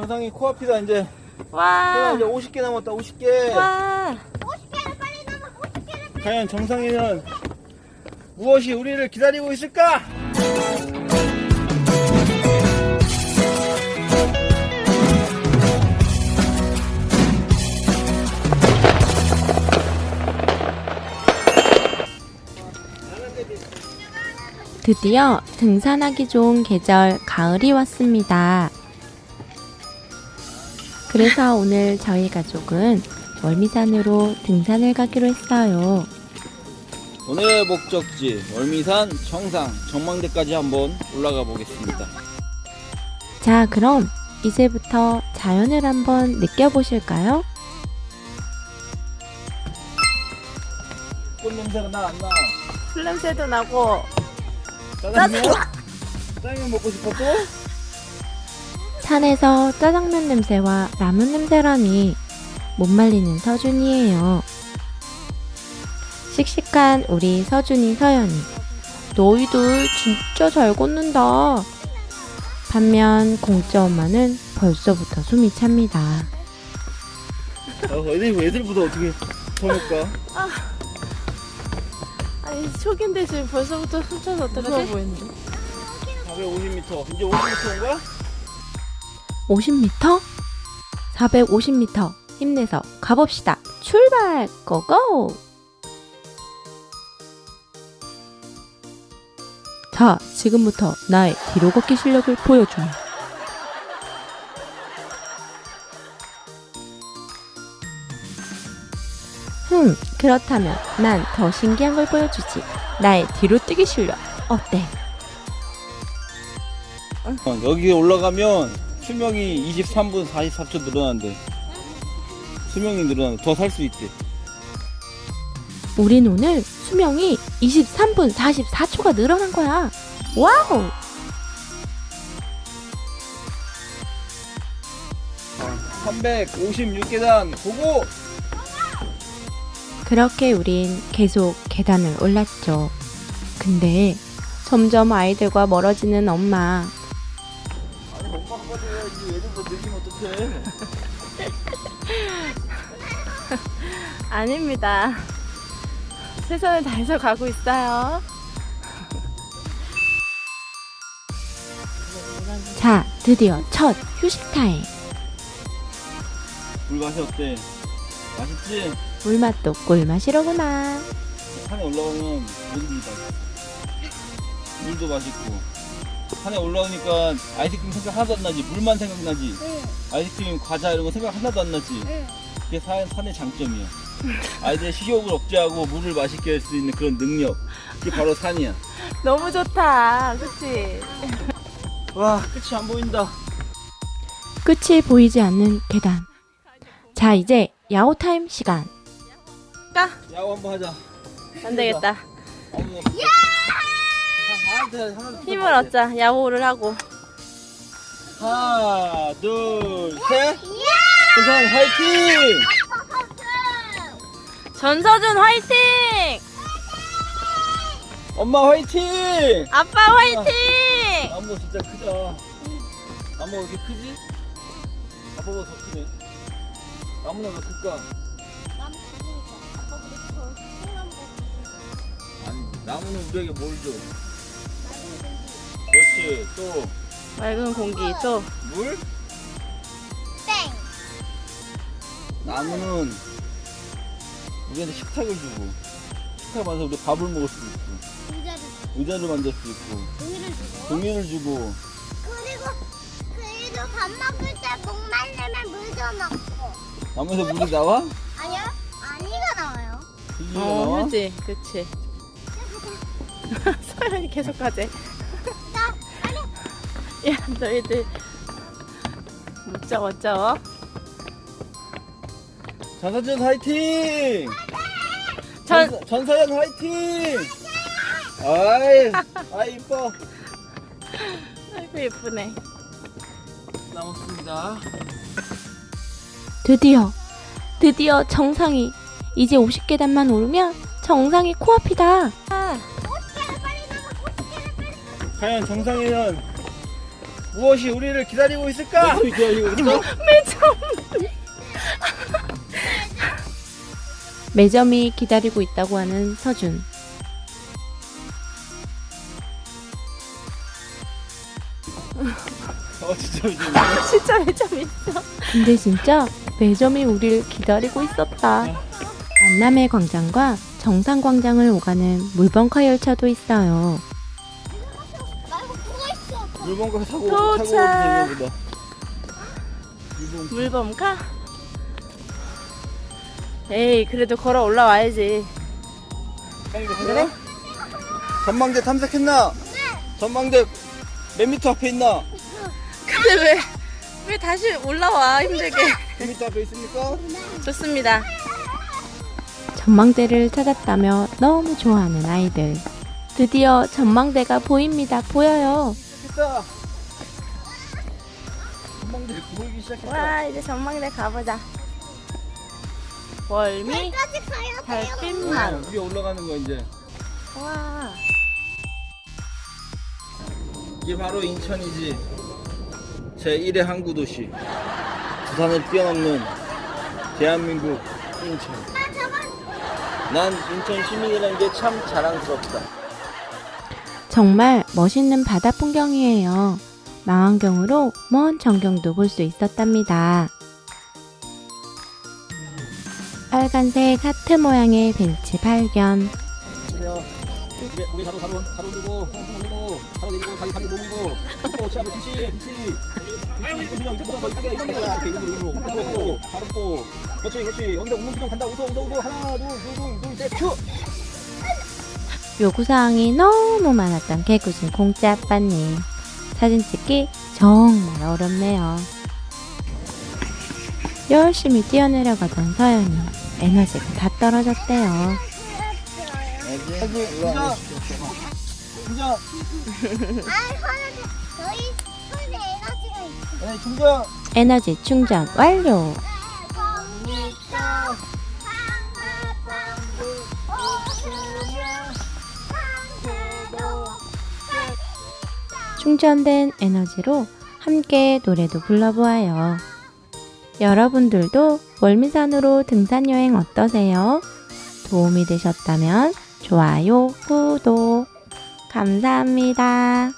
정상이 코앞이다 이제 와. 이제 50개 남았다 50개 와. 50개를 빨리 넘어 50개를 과연 정상이는 무엇이 우리를 기다리고 있을까? 드디어 등산하기 좋은 계절 가을이 왔습니다. 그래서 오늘 저희 가족은 월미산으로 등산을 가기로 했어요. 오늘의 목적지 월미산 정상 전망대까지 한번 올라가 보겠습니다 자, 그럼 이제부터 자연을 한번 느껴보실까요? 꽃 냄새가 나 안 나? 풀 냄새도 나고 짜장면? 짜장면 먹고 싶어 또? 산에서 짜장면 냄새와 라면 냄새라니 못 말리는 서준이에요. 씩씩한 우리 서준이 서연이 너희들 진짜 잘 걷는다. 반면 공짜 엄마는 벌써부터 숨이 찹니다. 아, 애들, 애들보다 어떻게 더 먹까? 아니 초기인데 지금 벌써부터 숨차서 어떡하지? 보이는데 450m 이제 50m인가? 50m? 450m 힘내서 가봅시다. 출발! 고고! 자, 지금부터 나의 뒤로 걷기 실력을 보여주마. 흠, 그렇다면 난 더 신기한 걸 보여주지. 나의 뒤로 뛰기 실력. 어때? 어, 여기 올라가면 수명이 23분 44초 늘어난대 수명이 늘어난대 더살 수 있대 우린 오늘 수명이 23분 44초가 늘어난 거야. 와우! 356계단 보고 그렇게 우린 계속 계단을 올랐죠. 근데 점점 아이들과 멀어지는 엄마. 빨리 해야지 늦으면 어떡해 아닙니다 최선을 다해서 가고 있어요 자, 드디어 첫 휴식 타임. 물 맛이 어때? 맛있지? 물맛도 꿀맛이로구나. 산에 올라가면 맛있어 물도 맛있고 산에 올라오니까 아이스크림 생각 하나도 안 나지 물만 생각나지 응. 아이스크림 과자 이런 거 생각 하나도 안 나지 응. 그게 산, 산의 장점이야 아이들의 식욕을 억제하고 물을 맛있게 할 수 있는 그런 능력 그게 바로 산이야 너무 좋다 그치? 와 끝이 안 보인다 끝이 보이지 않는 계단. 자, 이제 야호 타임 시간. 야구 한번 하자 안 되겠다 어머. 힘을 얻자 야호를 하고 하나 둘셋 세상 화이팅 전서준 화이팅! 엄마 화이팅 아빠 화이팅! 나무 진짜 크다 나무 왜 이렇게 크지? 아빠보다 더 크네 나무는 왜 클까? 아니 나무는 우리에게 뭘 줘? 그렇지 또 맑은 공기 또 물? 땡. 나무는 우리한테 식탁을 주고 식탁 만들어 우리 밥을 먹을 수 있고 의자를 의자를 만들 수 있고 종이를 주고. 종이를 주고 그리고 그리고 밥 먹을 때 목 말르면 물도 먹고. 나무에서 물이 나와? 아니요? 아니가 나와요. 휴지가 어, 나와? 휴지 그치 서연이 계속 가재. 야 너희들 멋져 멋져 전사준 화이팅! 전 전, 전사연 화이팅! 아이, 아이 이뻐. 아이고 예쁘네 남았습니다. 드디어, 드디어 정상이. 이제 50계단만 오르면 정상이 코앞이다. 과연 정상에는 무엇이 우리를 기다리고 있을까? 매점이 기다리고 있어? 매점이 기다리고 있다고 하는 서준. 어 진짜 매점 진짜 매점이 있어. 근데 진짜 매점이 우릴 기다리고 있었다. 만남의 광장과 정상 광장을 오가는 물벙커 열차도 있어요. 물범가 타고 도착. 타고 되는 보다 물범 물범가? 에이 그래도 걸어 올라와야지. 그래? 전망대 탐색했나? 전망대 몇 미터 앞에 있나? 근데 왜 왜 다시 올라와 힘들게? 몇 미터 앞에 있습니까? 좋습니다. 전망대를 찾았다며 너무 좋아하는 아이들. 드디어 전망대가 보입니다. 보여요. 됐다. 전망대 보이기 시작했다. 와 이제 전망대 가보자. 월미? 여기까지 가야 돼요. 달빛만. 어, 위에 올라가는 거 이제. 와. 이게 바로 인천이지. 제 1의 항구 도시. 부산을 뛰어넘는 대한민국 인천. 난 인천 시민이라는 게 참 자랑스럽다 정말 멋있는 바다 풍경이에요. 망원경으로 먼 전경도 볼 수 있었답니다. 빨간색 하트 모양의 벤치 발견. 요구사항이 너무 많았던 개구진 공짜 아빠님. 사진 찍기 정말 어렵네요. 열심히 뛰어내려가던 서연이 에너지가 다 떨어졌대요. 네 에너지 충전 완료. 충전된 에너지로 함께 노래도 불러보아요. 여러분들도 월미산으로 등산 여행 어떠세요? 도움이 되셨다면 좋아요, 구독. 감사합니다.